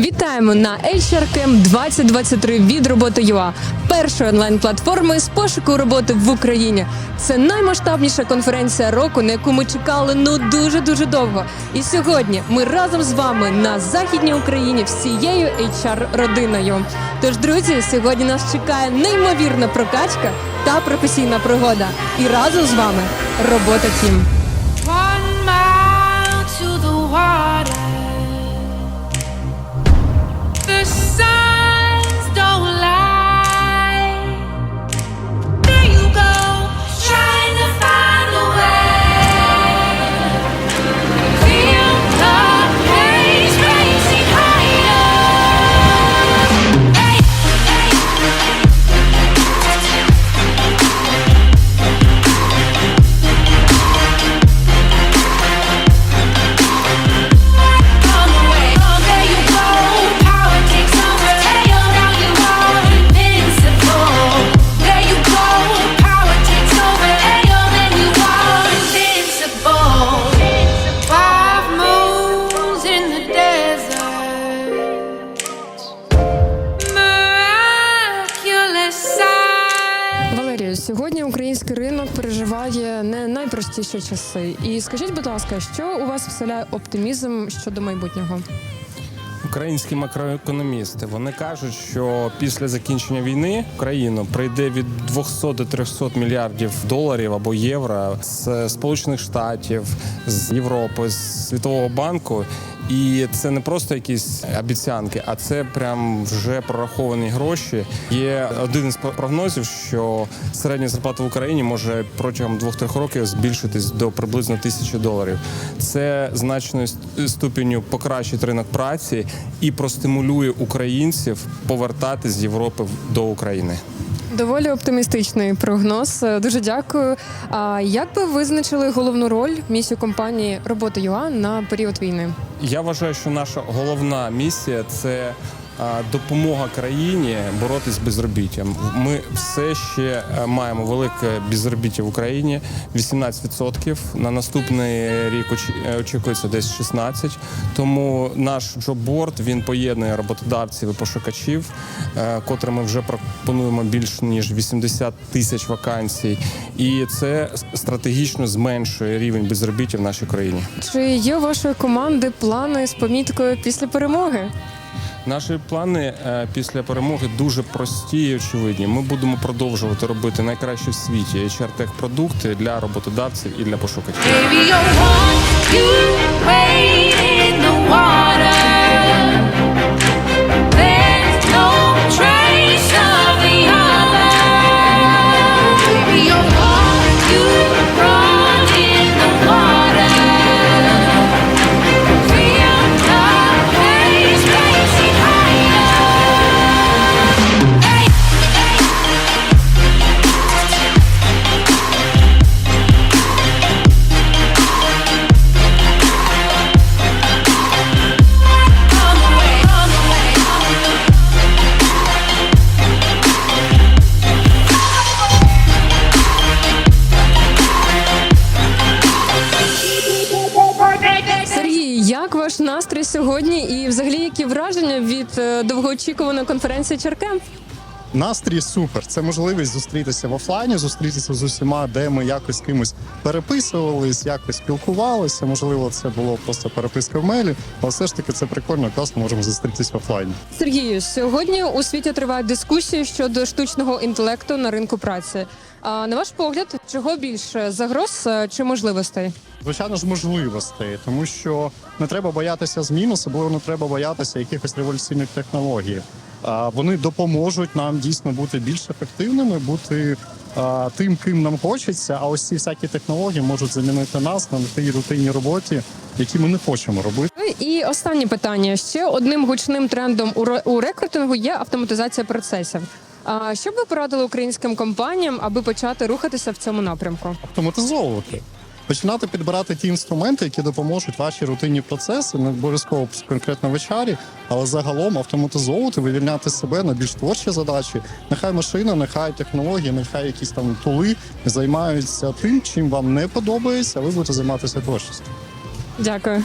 Вітаємо на HRCamp 2023 від роботи ЮА, першої онлайн-платформи з пошуку роботи в Україні. Це наймасштабніша конференція року, на яку ми чекали ну дуже дуже довго. І сьогодні ми разом з вами на західній Україні всією HR родиною. Тож, друзі, сьогодні нас чекає неймовірна прокачка та професійна пригода. І разом з вами робота тім. sun. Сьогодні український ринок переживає не найпростіші часи. І скажіть, будь ласка, що у вас вселяє оптимізм щодо майбутнього? Українські макроекономісти вони кажуть, що після закінчення війни в країну прийде від 200 до 300 мільярдів доларів або євро з Сполучених Штатів, з Європи, з Світового банку. І це не просто якісь обіцянки, а це прям вже прораховані гроші. Є один із прогнозів, що середня зарплата в Україні може протягом 2-3 років збільшитись до приблизно тисячі доларів. Це значною ст- ступеню покращить ринок праці і простимулює українців повертати з Європи до України. Доволі оптимістичний прогноз. Е, Дуже дякую. А як би визначили головну роль місію компанії роботи ЮА на період війни? Я вважаю, що наша головна місія це допомога країні боротись з безробіттям. Ми все ще е, маємо велике безробіття в Україні 18%. На наступний рік е, очікується десь 16%. Тому наш джобборд він поєднує роботодавців і пошукачів, е, котрим ми вже пропонуємо більш ніж 80 тисяч вакансій, і це стратегічно зменшує рівень безробіття в нашій країні. Чи є у вашої команди плани з поміткою після перемоги? Наші плани е, після перемоги дуже прості і очевидні. Ми будемо продовжувати робити найкращі в світі hr продукти для роботодавців і для пошукачів. Ваш настрій сьогодні? І взагалі які враження від е, довгоочікуваної конференції Черкемп? Настрій супер. Це можливість зустрітися в офлайні, зустрітися з усіма, де ми якось з кимось переписувались, якось спілкувалися. Можливо, це було просто переписка в мейлі, але все ж таки це прикольно, класно можемо зустрітися в офлайні. Сергію, сьогодні у світі тривають дискусії щодо штучного інтелекту на ринку праці. А на ваш погляд, чого більше загроз е, чи можливостей? Звичайно ж, можливостей, тому що не треба боятися змін, особливо не треба боятися якихось революційних технологій. А, Вони допоможуть нам дійсно бути більш ефективними, бути а, тим, ким нам хочеться. А ось ці всякі технології можуть замінити нас на тій рутинній роботі, які ми не хочемо робити. Ну І останнє питання: ще одним гучним трендом у ре- у рекрутингу є автоматизація процесів. А що б ви порадили українським компаніям, аби почати рухатися в цьому напрямку? Автоматизовувати. Починати підбирати ті інструменти, які допоможуть ваші рутинні процеси, не обов'язково конкретно в HR, але загалом автоматизовувати, вивільняти себе на більш творчі задачі. Нехай машина, нехай технології, нехай якісь там тули займаються тим, чим вам не подобається, а ви будете займатися творчістю. Дякую.